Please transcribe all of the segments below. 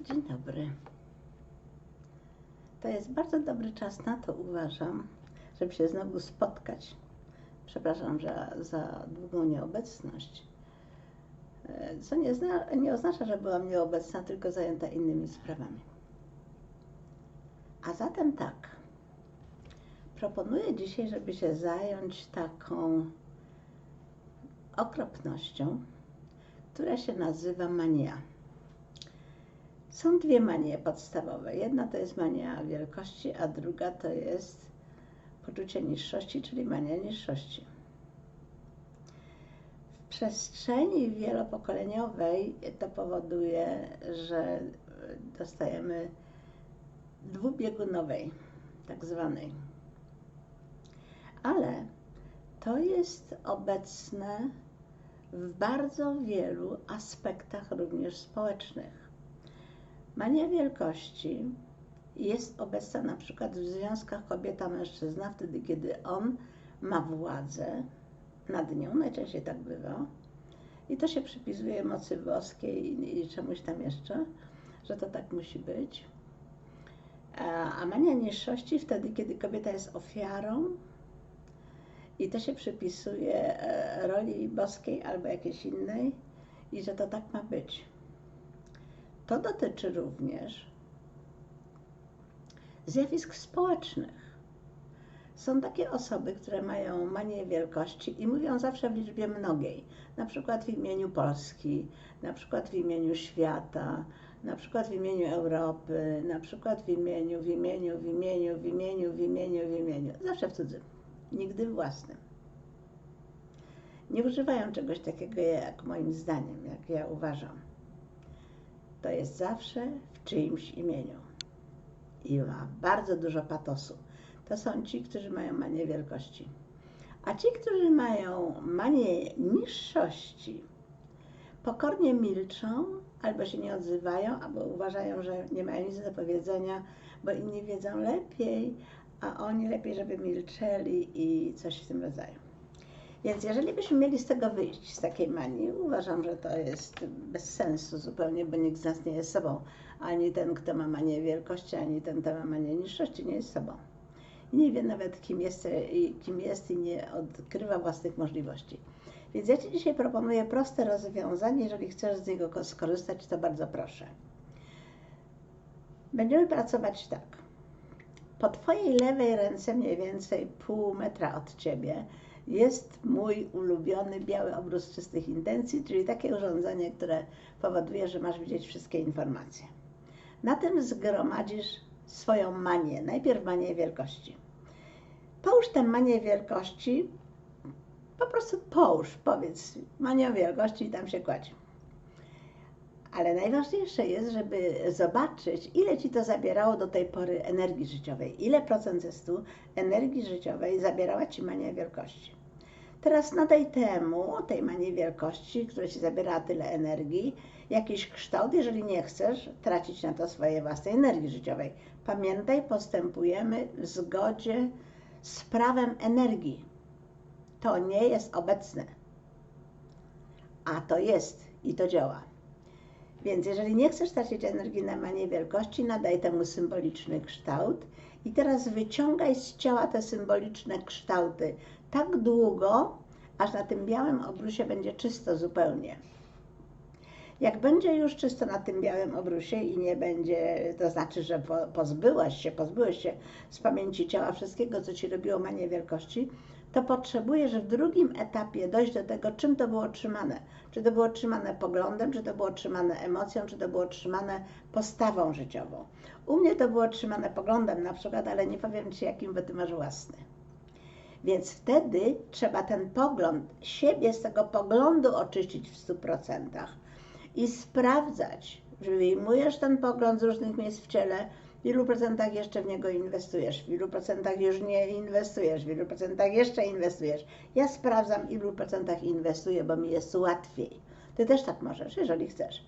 Dzień dobry. To jest bardzo dobry czas na to, uważam, żeby się znowu spotkać. Przepraszam za, za długą nieobecność. E, Co nie, zna, nie oznacza, że byłam nieobecna, tylko zajęta innymi sprawami. A zatem tak. Proponuję dzisiaj, żeby się zająć taką okropnością, która się nazywa mania. Są dwie manie podstawowe. Jedna to jest mania wielkości, a druga to jest poczucie niższości, czyli mania niższości. W przestrzeni wielopokoleniowej to powoduje, że dostajemy dwubiegunowej, tak zwanej. Ale to jest obecne w bardzo wielu aspektach również społecznych. Mania wielkości jest obecna na przykład w związkach kobieta-mężczyzna, wtedy kiedy on ma władzę nad nią, najczęściej tak bywa, i to się przypisuje mocy boskiej i czemuś tam jeszcze, że to tak musi być. A mania niższości wtedy, kiedy kobieta jest ofiarą i to się przypisuje roli boskiej albo jakiejś innej i że to tak ma być. To dotyczy również zjawisk społecznych. Są takie osoby, które mają manię wielkości i mówią zawsze w liczbie mnogiej, na przykład w imieniu Polski, na przykład w imieniu świata, na przykład w imieniu Europy, na przykład w imieniu, w imieniu, w imieniu, w imieniu, w imieniu, w imieniu, zawsze w cudzym, nigdy własnym. Nie używają czegoś takiego jak moim zdaniem, jak ja uważam. To jest zawsze w czyimś imieniu i ma bardzo dużo patosu. To są ci, którzy mają manię wielkości. A ci, którzy mają manię niższości, pokornie milczą, albo się nie odzywają, albo uważają, że nie mają nic do powiedzenia, bo inni wiedzą lepiej, a oni lepiej, żeby milczeli i coś w tym rodzaju. Więc jeżeli byśmy mieli z tego wyjść, z takiej manii, uważam, że to jest bez sensu zupełnie, bo nikt z nas nie jest sobą. Ani ten, kto ma manię wielkości, ani ten, kto ma manię niższości, nie jest sobą. Nie wie nawet, kim jest, kim jest i nie odkrywa własnych możliwości. Więc ja Ci dzisiaj proponuję proste rozwiązanie. Jeżeli chcesz z niego skorzystać, to bardzo proszę. Będziemy pracować tak. Po Twojej lewej ręce, mniej więcej pół metra od Ciebie, jest mój ulubiony biały obrus czystych intencji, czyli takie urządzenie, które powoduje, że masz widzieć wszystkie informacje. Na tym zgromadzisz swoją manię, najpierw manię wielkości. Połóż tę manię wielkości, po prostu połóż, powiedz manię wielkości i tam się kładź. Ale najważniejsze jest, żeby zobaczyć, ile Ci to zabierało do tej pory energii życiowej. Ile procentu energii życiowej zabierała Ci mania wielkości. Teraz nadaj temu, tej manii wielkości, która Ci zabiera tyle energii, jakiś kształt, jeżeli nie chcesz tracić na to swojej własnej energii życiowej. Pamiętaj, postępujemy w zgodzie z prawem energii. To nie jest obecne, a to jest i to działa. Więc jeżeli nie chcesz tracić energii na manię wielkości, nadaj temu symboliczny kształt i teraz wyciągaj z ciała te symboliczne kształty tak długo, aż na tym białym obrusie będzie czysto zupełnie. Jak będzie już czysto na tym białym obrusie i nie będzie, to znaczy, że pozbyłaś się, pozbyłeś się z pamięci ciała wszystkiego, co ci robiło manię wielkości, to potrzebujesz w drugim etapie dojść do tego, czym to było trzymane. Czy to było trzymane poglądem, czy to było trzymane emocją, czy to było trzymane postawą życiową. U mnie to było trzymane poglądem na przykład, ale nie powiem Ci, jakim, bo Ty masz własny. Więc wtedy trzeba ten pogląd, siebie z tego poglądu oczyścić w 100% i sprawdzać, że wyjmujesz ten pogląd z różnych miejsc w ciele, w ilu procentach jeszcze w niego inwestujesz, w ilu procentach już nie inwestujesz, w ilu procentach jeszcze inwestujesz. Ja sprawdzam, w ilu procentach inwestuję, bo mi jest łatwiej. Ty też tak możesz, jeżeli chcesz.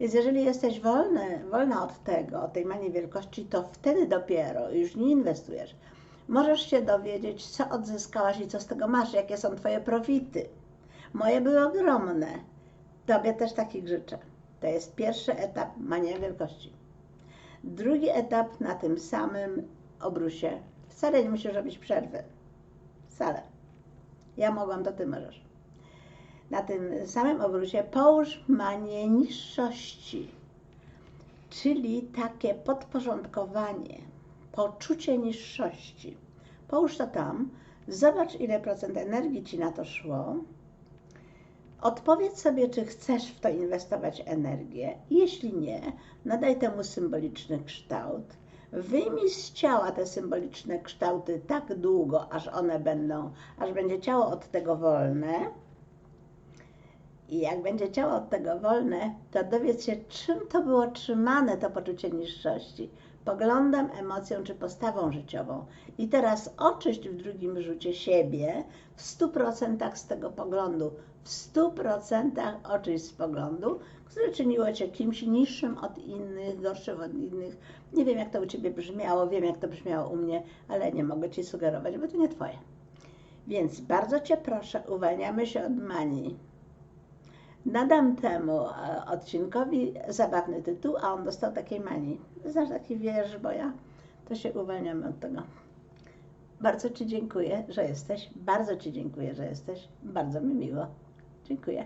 Więc jeżeli jesteś wolny, wolna od tego, od tej manii wielkości, to wtedy dopiero już nie inwestujesz. Możesz się dowiedzieć, co odzyskałaś i co z tego masz, jakie są Twoje profity. Moje były ogromne. Tobie też takich życzę. To jest pierwszy etap mania wielkości. Drugi etap na tym samym obrusie. Wcale nie musisz robić przerwy. Wcale. Ja mogłam, to ty możesz. Na tym samym obrusie połóż manię niższości, czyli takie podporządkowanie, poczucie niższości. Połóż to tam, zobacz ile procent energii ci na to szło. Odpowiedz sobie, czy chcesz w to inwestować energię. Jeśli nie, nadaj temu symboliczny kształt. Wyjmij z ciała te symboliczne kształty tak długo, aż one będą, aż będzie ciało od tego wolne. I jak będzie ciało od tego wolne, to dowiedz się, czym to było trzymane, to poczucie niższości. Poglądem, emocją czy postawą życiową. I teraz oczyść w drugim rzucie siebie w 100% z tego poglądu, w 100% oczyść z poglądu, które czyniło cię kimś niższym od innych, gorszym od innych. Nie wiem, jak to u ciebie brzmiało, wiem, jak to brzmiało u mnie, ale nie mogę ci sugerować, bo to nie twoje. Więc bardzo cię proszę, uwalniamy się od manii. Nadam temu e, odcinkowi zabawny tytuł, a on dostał takiej manii. Znasz taki wiersz, bo ja to się uwalniamy od tego. Bardzo Ci dziękuję, że jesteś. Bardzo Ci dziękuję, że jesteś. Bardzo mi miło. Dziękuję.